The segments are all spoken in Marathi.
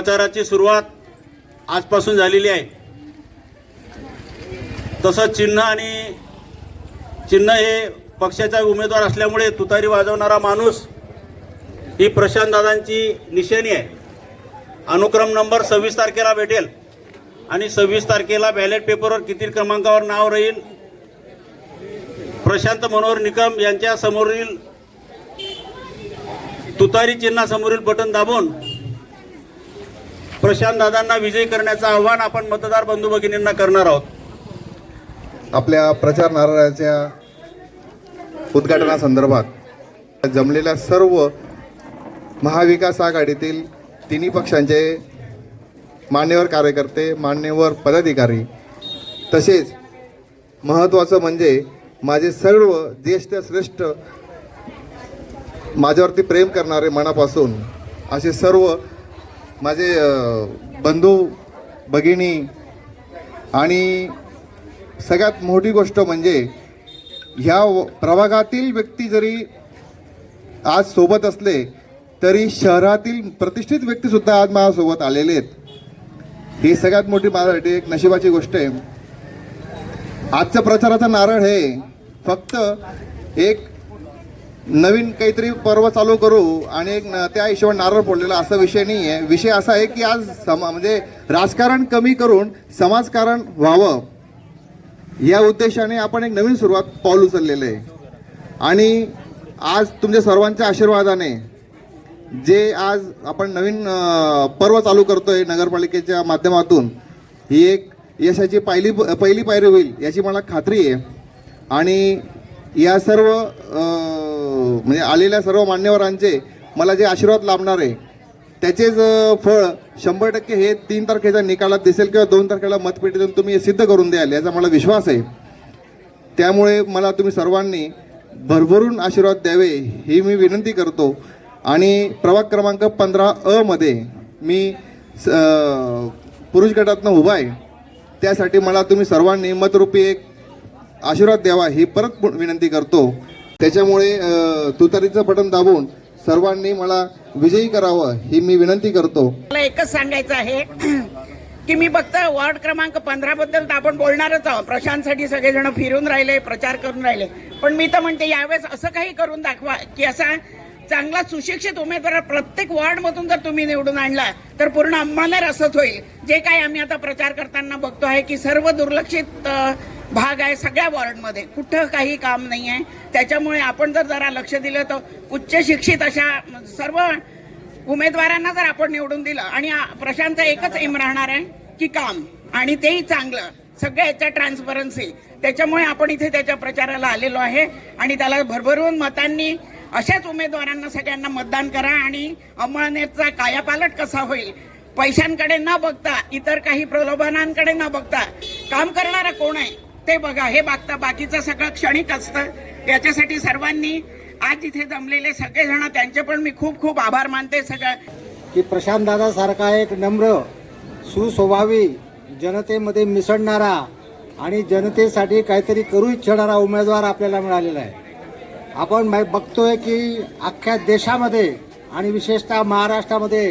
प्रचाराची सुरुवात आजपासून झालेली आहे. तसंच चिन्ह आणि चिन्ह हे पक्षाचा उमेदवार असल्यामुळे तुतारी वाजवणारा माणूस ही प्रशांतदादांची निशाणी आहे. अनुक्रम नंबर सव्वीस तारखेला भेटेल आणि सव्वीस तारखेला बॅलेट पेपरवर किती क्रमांकावर नाव राहील? प्रशांत मनोहर निकम यांच्या समोरील तुतारी चिन्हासमोरील बटन दाबून दादांना विजयी करण्याचं आव्हान आपण मतदार बंधू भगिनींना करणार आहोत. आपल्या प्रचार नारळाच्या उद्घाटनासंदर्भात जमलेल्या सर्व महाविकास आघाडीतील तिन्ही पक्षांचे मान्यवर कार्यकर्ते मान्यवर पदाधिकारी तसेच महत्त्वाचं म्हणजे माझे सर्व ज्येष्ठ श्रेष्ठ माझ्यावरती प्रेम करणारे मनापासून असे सर्व माझे बंधू भगिनी आणि सगळ्यात मोठी गोष्ट म्हणजे ह्या व- प्रभागातील व्यक्ती जरी आज सोबत असले तरी शहरातील प्रतिष्ठित व्यक्तीसुद्धा आज माझ्यासोबत आलेले आहेत. ही सगळ्यात मोठी माझ्यासाठी एक नशिबाची गोष्ट आहे. आजच्या प्रचाराचा नारळ हे फक्त एक नवीन काहीतरी पर्व चालू करू आणि एक न- त्या हिशोबाने नारळ फोडलेला असा विषय नाही आहे विषय असा आहे की आज समा म्हणजे राजकारण कमी करून समाजकारण व्हावं. या उद्देशाने आपण एक नवीन सुरुवात पाऊल उचललेलं आहे. आणि आज तुमच्या सर्वांच्या आशीर्वादाने जे आज आपण नवीन पर्व चालू करतोय नगरपालिकेच्या माध्यमातून ही एक यशाची पहिली पहिली पायरी होईल याची मला खात्री आहे. आणि या सर्व म्हणजे आलेल्या सर्व मान्यवरांचे मला जे आशीर्वाद लाभणार आहे त्याचेच फळ शंभर टक्के हे तीन तारखेच्या निकालात दिसेल किंवा दोन तारखेला मतपेटीतून तुम्ही हे सिद्ध करून द्याल याचा मला विश्वास आहे. त्यामुळे मला तुम्ही सर्वांनी भरभरून आशीर्वाद द्यावे ही मी विनंती करतो. आणि प्रभाग क्रमांक पंधरा अ मध्ये मी स- पुरुष गटातनं उभा आहे. त्यासाठी मला तुम्ही सर्वांनी मतरूपी एक आशीर्वाद द्यावा ही परत पु- विनंती करतो. त्याच्यामुळे तुतारीचं बटन दाबून सर्वांनी मला विजयी करावं ही मी विनंती करतो. मला एकच सांगायचं आहे की मी फक्त वॉर्ड क्रमांक पंधरा बद्दल तर आपण बोलणारच आहोत. प्रशांतसाठी सगळेजण फिरून राहिले प्रचार करून राहिले. पण मी तर म्हणते यावेळेस असं काही करून दाखवा की असा चांगला सुशिक्षित उमेदवार प्रत्येक वॉर्डमधून जर तुम्ही निवडून आणला तर पूर्ण अंबानेर असंच होईल. जे काही आम्ही आता प्रचार करताना बघतो आहे की सर्व दुर्लक्षित भाग आहे सगळ्या वॉर्डमध्ये कुठं काही काम नाही आहे त्याच्यामुळे आपण जर जरा लक्ष दिलं तर उच्च शिक्षित अशा सर्व उमेदवारांना जर आपण निवडून दिलं आणि प्रशांत प्रशांतचा एकच एम राहणार आहे की काम आणि तेही चांगलं. सगळ्या याच्या ट्रान्सपरन्सी त्याच्यामुळे आपण इथे त्याच्या प्रचाराला आलेलो आहे आणि त्याला भरभरून मतांनी अशाच उमेदवारांना सगळ्यांना मतदान करा आणि अमळनेरचा कायापालट कसा होईल? पैशांकडे न बघता इतर काही प्रलोभनांकडे न बघता काम करणारा कोण आहे? ते बघा. हे बघता बाकीचं सगळं क्षणिक असतं. याच्यासाठी सर्वांनी आज इथे जमलेले सगळेजण त्यांचे पण मी खूप खूप आभार मानते सगळं. की प्रशांतदादा सारखा एक नम्र सुस्वभावी जनतेमध्ये मिसळणारा आणि जनतेसाठी काहीतरी करू इच्छिणारा उमेदवार आपल्याला मिळालेला आहे. आपण बघतोय की अख्ख्या देशामध्ये आणि विशेषतः महाराष्ट्रामध्ये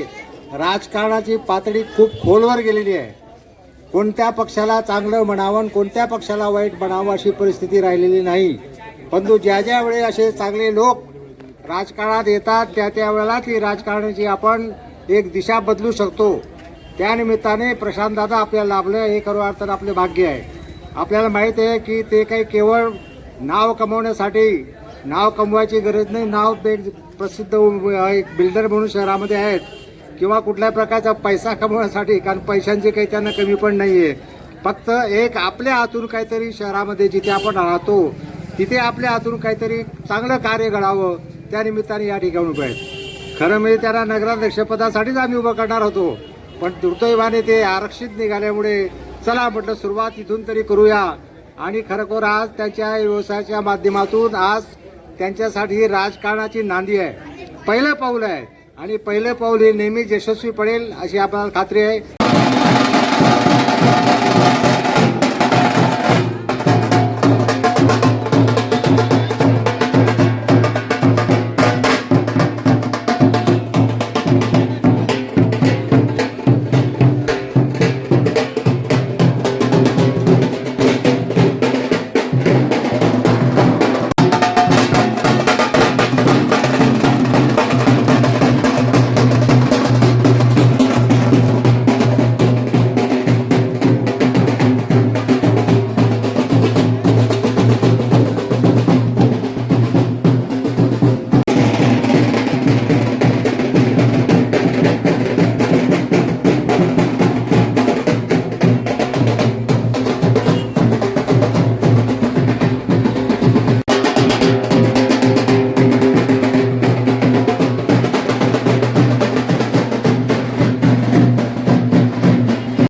राजकारणाची पातळी खूप खोलवर गेलेली आहे. कोणत्या पक्षाला चांगलं म्हणावं आणि कोणत्या पक्षाला वाईट म्हणावं अशी परिस्थिती राहिलेली नाही. परंतु ज्या ज्या वेळी असे चांगले लोक राजकारणात येतात त्या त्या वेळेला ती राजकारणाची आपण एक दिशा बदलू शकतो. त्यानिमित्ताने प्रशांतदादा आपल्याला लाभलं हे खरं अर्थात आपले भाग्य आहे. आपल्याला माहीत आहे की ते काही केवळ नाव कमवण्यासाठी नाव कमवायची गरज नाही. नाव ते प्रसिद्ध एक बिल्डर म्हणून शहरामध्ये आहेत. किंवा कुठल्या प्रकारचा पैसा कमवण्यासाठी कारण पैशांची काही त्यांना कमी पण नाही आहे फक्त एक आपल्या हातून काहीतरी शहरामध्ये जिथे आपण राहतो तिथे आपल्या हातून काहीतरी चांगलं कार्य घडावं त्या निमित्ताने या ठिकाणी उभे आहेत. खरं म्हणजे त्यांना नगराध्यक्षपदासाठीच आम्ही उभं करणार होतो. पण दुर्दैवाने ते आरक्षित निघाल्यामुळे चला म्हटलं सुरुवात इथून तरी करूया. आणि खरोखर आज त्यांच्या व्यवसायाच्या माध्यमातून आज त्यांच्यासाठी राजकारणाची नांदी आहे. पहिलं पाऊल आहे. आणि पहिलं पाऊल हे नेहमीच यशस्वी पडेल अशी आपल्याला खात्री आहे.